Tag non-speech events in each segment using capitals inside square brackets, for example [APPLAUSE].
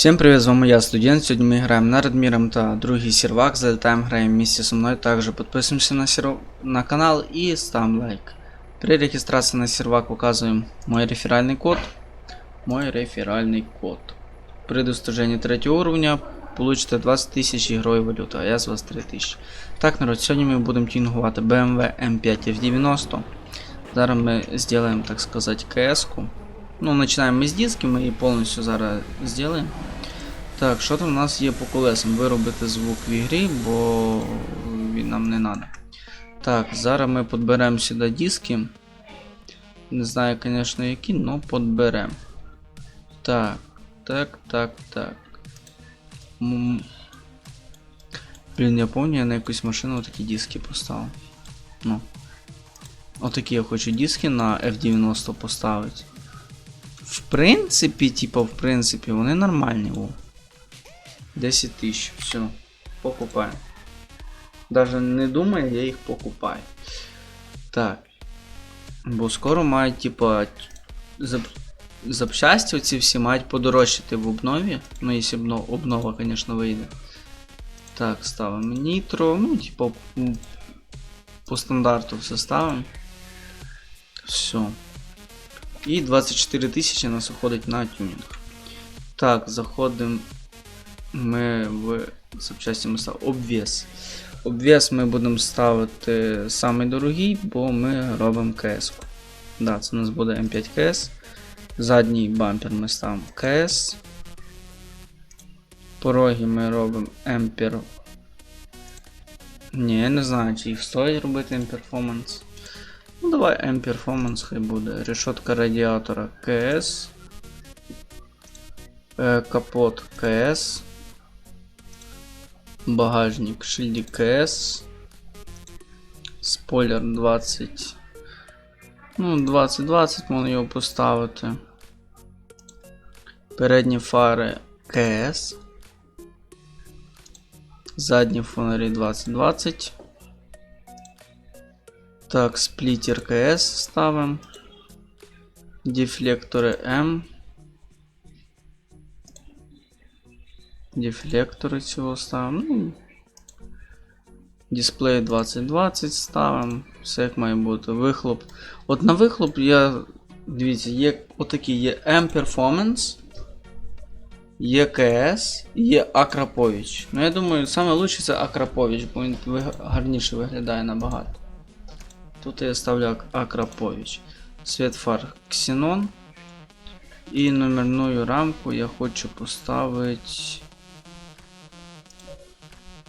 Всім привіт, з вами я, студент. Сьогодні ми граємо на Радміром та другий сервак. Залітаємо, граємо вместе зі мною. Також підписуємося на, серв... на канал і ставимо лайк. При реєстрації на сервак указуємо мой реферальний код. Мой реферальний код. При достижении третього уровня получите 20 тисяч ігрової валюти, а я з вас 3 тисячі. Так, народ, сьогодні ми будемо тюнгувати BMW M5 F90. Зараз ми зробимо, так сказати, КС-ку. Ну, починаємо ми з диски, ми її повністю зараз зробимо. Так, що там у нас є по колесам? Виробити звук в ігрі, бо він нам не треба. Так, зараз ми підберемо сюди диски. Не знаю, звісно, які, але підберемо. Так, так, так, так. Блін, я пам'ятаю, я на якусь машину такі диски поставив. Ну. Отакі я хочу диски на F90 поставити. В принципі, типа, в принципі, вони нормальні. О. 10 тисяч, все. Покупаємо. Даже не думаю, я їх покупаю. Так. Бо скоро мають, типа, зап... запчасті оці всі мають подорожчати в обнові. Ну, якщо обнова, звісно, вийде. Так, ставимо нітро. Ну, типа, по стандарту все ставимо. Все. І 24 тисячі нас уходить на тюнінг. Так, заходимо ми в запчасті ми ставимо обвес. Обвес ми будемо ставити самий дорогий, бо ми робимо КС. Да, це у нас буде М5 КС. Задній бампер ми ставимо КС. Пороги ми робимо Емпер. Ні, я не знаю, чи їх стоїть робити М-Performance. Ну давай М-Performance хай буде. Решетка радіатора КС. Е, Капот КС. Багажник шильдик КС. Спойлер 20. Ну, 20-20 можна його поставити. Передні фари КС. Задні фонарі 2020. Так, сплітер КС ставимо. Дефлектори М. Дефлектори цього ставимо. Ну, дисплей 2020 ставимо. Все як має бути. Вихлоп. От на вихлоп я. Дивіться, є отакі є M-Performance, є КС, є Акрапович. Ну я думаю, саме лучше це Акрапович, бо він гарніше виглядає набагато. Тут я ставлю Ак- Акрапович. Свет фар Xenon. І номерную рамку я хочу поставити.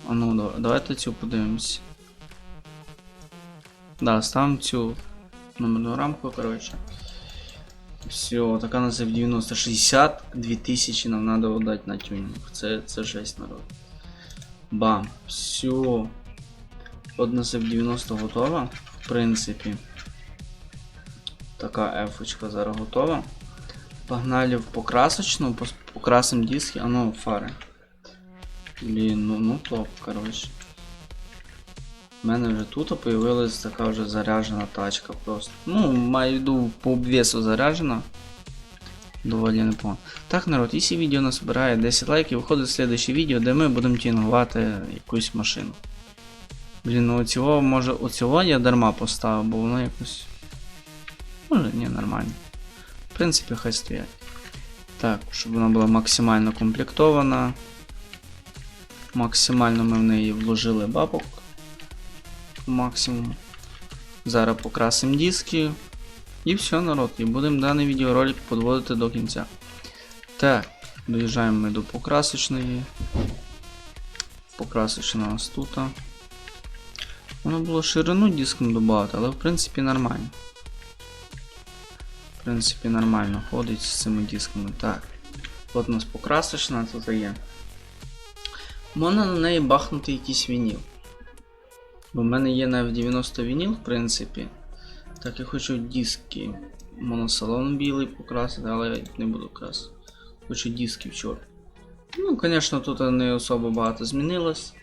А ну, давайте цю подивимось. Да, ставимо цю номерну рамку, коротше. Все, така у нас в 90 60 2000 нам надо отдать на тюнінг. Це, це жесть, народ. Бам. Все. Нас в 90 готова. В принципі. Така ефочка зараз готова. Погнали в покрасочну, пос- покрасим диски, а ну фари. Блін, ну, ну топ, коротше. У мене вже тут появилась така вже заряджена тачка просто. Ну, маю виду по обвесу заряджена. Доволі непогано. Так, народ, якщо відео насобирає 10 лайків, виходить слідуще відео, де ми будемо тінгувати якусь машину. Блін, ну оцього, може, оцього я дарма поставив, бо воно якось. Може, ні, нормально. В принципі, хай стоять. Так, щоб вона була максимально комплектована. Максимально ми в неї вложили бабок. Максимум. Зараз покрасимо диски. І все, народ. І будемо даний відеоролик підводити до кінця. Так, доїжджаємо ми до покрасочної. Покрасочна у нас тут. Воно було ширину диском додати, але в принципі нормально. В принципі, нормально ходить з цими дисками. Так. От у нас покрасочна тут є. Можна на неї бахнути якийсь вініл. Бо в мене є на F90 вініл, в принципі. Так, я хочу диски. Моносалон білий покрасити, але я не буду красити. Хочу диски в чорт. Ну, звісно, тут не особо багато змінилось.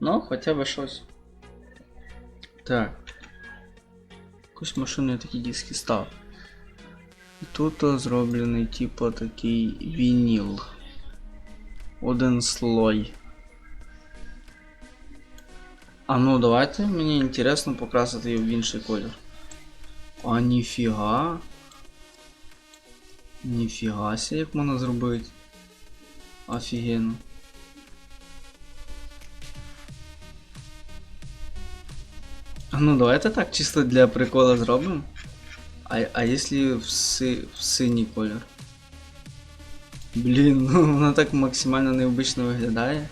Ну, хоча б щось. Так. Якусь машину я такі диски став. І тут зроблений типу такий вініл. Один слой. А ну давайте мені інтересно покрасити її в інший колір. А ніфіга. Ніфіга сі, як можна зробити. Офігенно. А ну давайте так чисто для прикола зробимо. А, а если в, си, в синій колір? Блін, ну вона так максимально необично виглядає.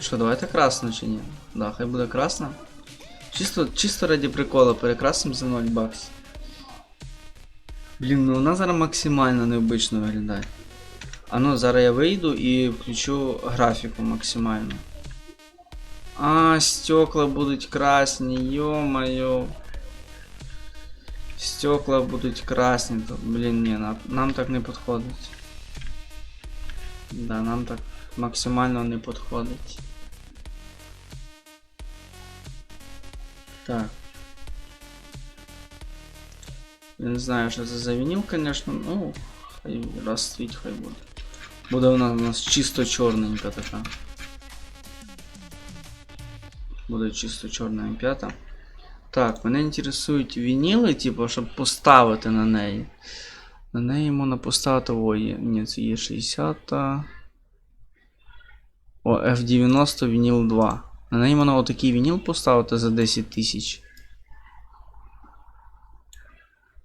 Що, давайте красну чи ні? Да, хай буде красна. Чисто, чисто ради прикола перекрасимо за 0 баксів. Блін, ну вона зараз максимально необично виглядає. А ну, зараз я вийду і включу графіку максимально. А, стекла будуть красні, ё-моё. Стекла будуть красні, то, блін, ні, нам, нам так не підходить. Да, нам так максимально не підходить. Так. Я не знаю, що це за вініл, конечно, ну, хай розцвіть, хай буде. Буде вона у нас чисто чорненька така. Буде чисто чорна М5. Так, мене інтересують вініли, типу, щоб поставити на неї. На неї можна поставити. Ой, ні, це є 60. О, F90 вініл 2. На неї можна отакий вініл поставити за 10 тисяч.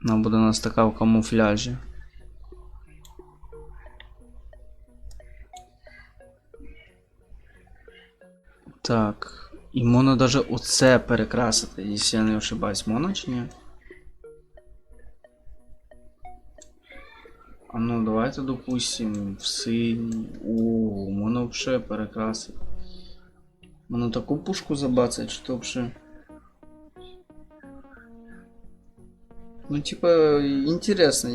Вона буде у нас така в камуфляжі. Так. І можна даже оце перекрасити, якщо я не ошибаюсь, можна чи ні? А ну давайте допустим в синій. О, можна вообще перекрасити. Можна таку пушку забацать, що вообще. Ну, типа, интересно.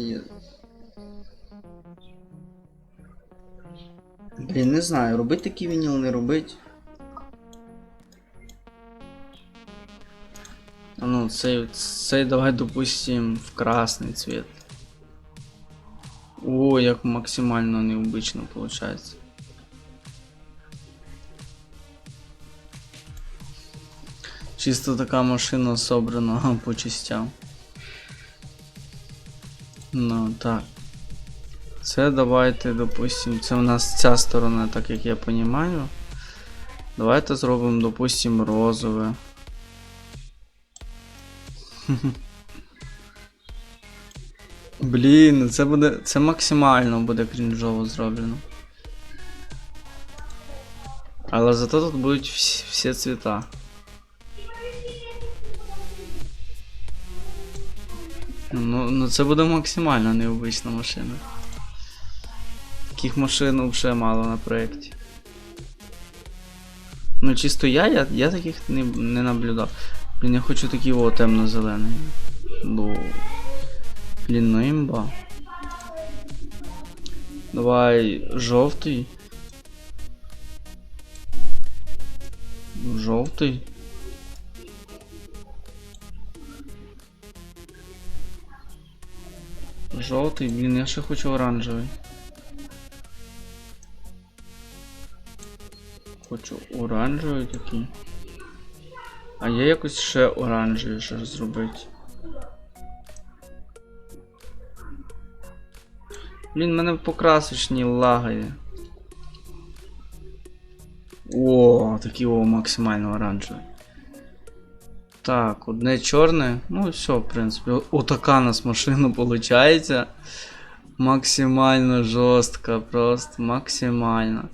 Блін, не знаю, робить такий вініл, не робить. Ну, цей, цей давай допустим в красный цвет. О, як максимально необычно получается. Чисто така машина собрана по частям. Ну так. Це давайте, допустим, це у нас ця сторона, так як я понимаю. Давайте зробимо, допустим, розове. [LAUGHS] Блін, це буде. Це максимально буде крінжово зроблено. Але зато тут будуть всі, всі цвіта. Ну, ну це буде максимально необична машина. Таких машин вже мало на проєкті. Ну чисто я, я, я таких не, не наблюдав. Блін, я хочу такий о темно-зелений. Ну. Блін, ну імба. Давай жовтий. Жовтий. Жовтий, блін, я ще хочу оранжевий. Хочу оранжевий такий. А є якось ще оранжевий ще зробити. Блін, мене в покрасочній лагає. О, такий о, максимально оранжевий. Так, одне чорне. Ну все, в принципі. Отака у нас машина виходить. Максимально жорстка, просто максимально.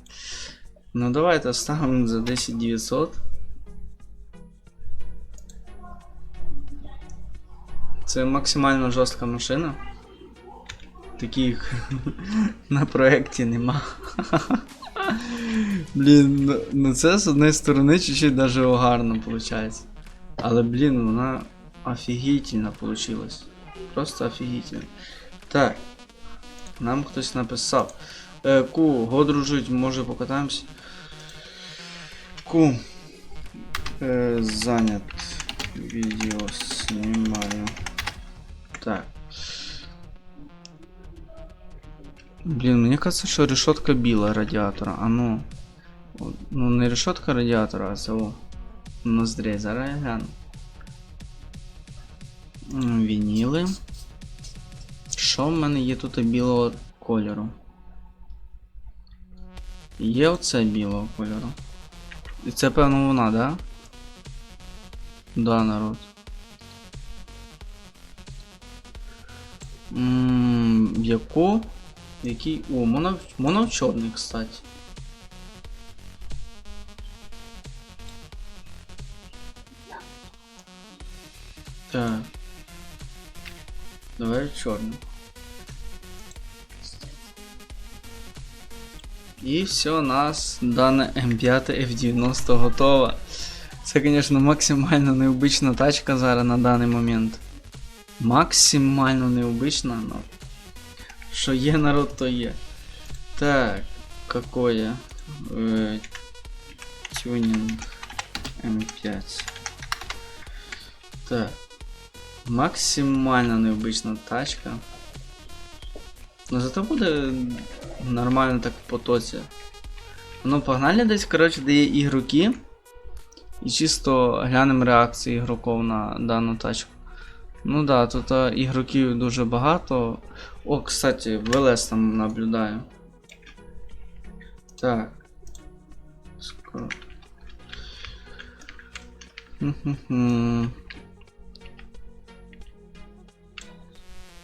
Ну давайте ставимо за 10900. Це максимально жорстка машина. Таких [LAUGHS] на проєкті нема. [LAUGHS] Блін, ну- ну це з однієї сторони чуть-чуть даже гарно виходить. Але, блін, вона офігітельно получилась. Просто офігітельно. Так. Нам хтось написав. Е, Ку, го дружить, може покатаємось? Ку. Е, занят. Відео знімаю. Так. Блін, мені кажется, що решетка біла радіатора. А ну. Ну не решетка радіатора, а це о. Ноздрей, зараз я гляну. Вініли. Що в мене є тут білого кольору? Є оце білого кольору. І це певно вона, да? Да, народ. Ммм, яку? Який. О, моно, моно чорний, кстати. Так. Давай чорний. І все, у нас дане М5 F90 готова. Це, звісно, максимально необична тачка зараз на даний момент. Максимально необична, но. Що є народ, то є. Так, какое? Е, тюнинг М5. Так. Максимально необична тачка. Ну зато буде нормально так в потоці. Ну, погнали десь, коротше, де є ігроки. І чисто глянемо реакції ігроків на дану тачку. Ну да, тут а, ігроків дуже багато. О, кстати, ВЛС там наблюдаю. Так. Скоро.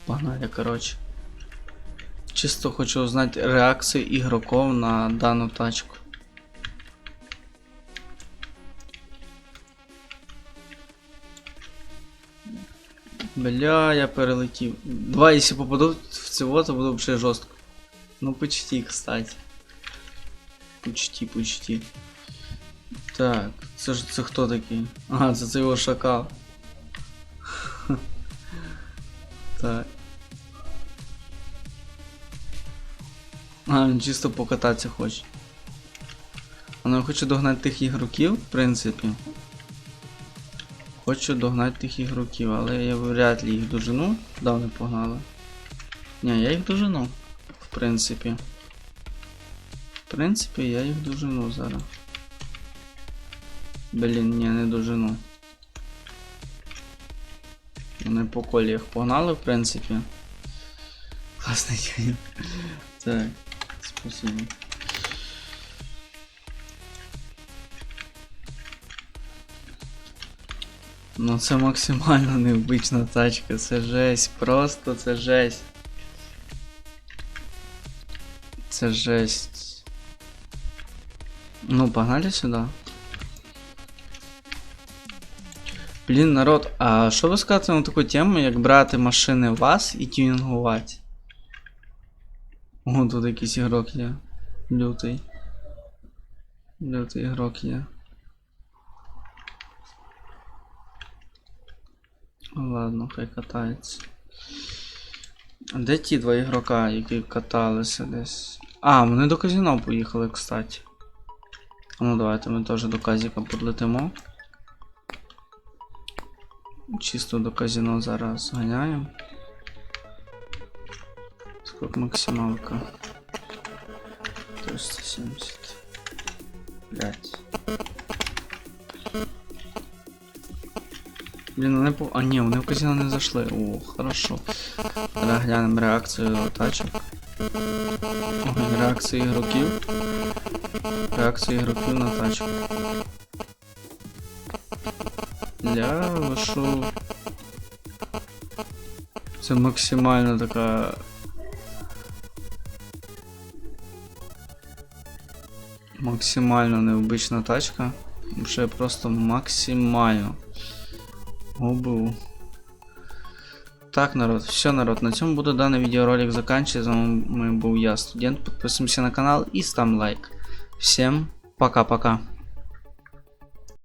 Погнали, коротше. Чисто хочу узнати реакцію ігроків на дану тачку. Бля, я перелетів. Два, якщо попаду в цього, то буде вже жорстко. Ну почти, кстати. Почти, почти. Так, це ж це хто такий? Ага, це це його шакал. [LAUGHS] Так. А, він чисто покататися хоче. Ну я хочу догнати тих ігроків, в принципі. Хочу догнати тих ігроків, але я вряд ли їх дожену. Да, вони погнали. Ні, я їх дожену. В принципі. В принципі, я їх дожену зараз. Блін, ні, не дожену. Вони по коліях погнали, в принципі. Класний. [LAUGHS] Так, спасибо. Ну це максимально необична тачка, це жесть, просто це жесть. Це жесть. Ну, погнали сюди. Блін, народ, а що ви скажете на таку тему, як брати машини вас і тюнінгувати? О, тут якийсь ігрок є. Лютий. Лютий ігрок є. Ладно, хай катається. А де ті два ігрока, які каталися десь? А, вони до казино поїхали, кстати. Ну давайте ми теж до казіка подлетимо. Чисто до казино зараз зганяємо. Сколько максималка? 370. Блять. Блін, вони по... А ні, вони в казино не зайшли. О, хорошо. Зараз глянемо реакцію тачок. Ага, реакції ігроків. Реакції ігроків на тачку. Ля, ви шо? Це максимально така. Максимально необична тачка. Вже просто максимально. Обу. Так, народ, все, народ, на цьому буду даний відеоролик заканчивать. З вами був я, студент. Підписуємося на канал і ставим лайк. Всем пока-пока.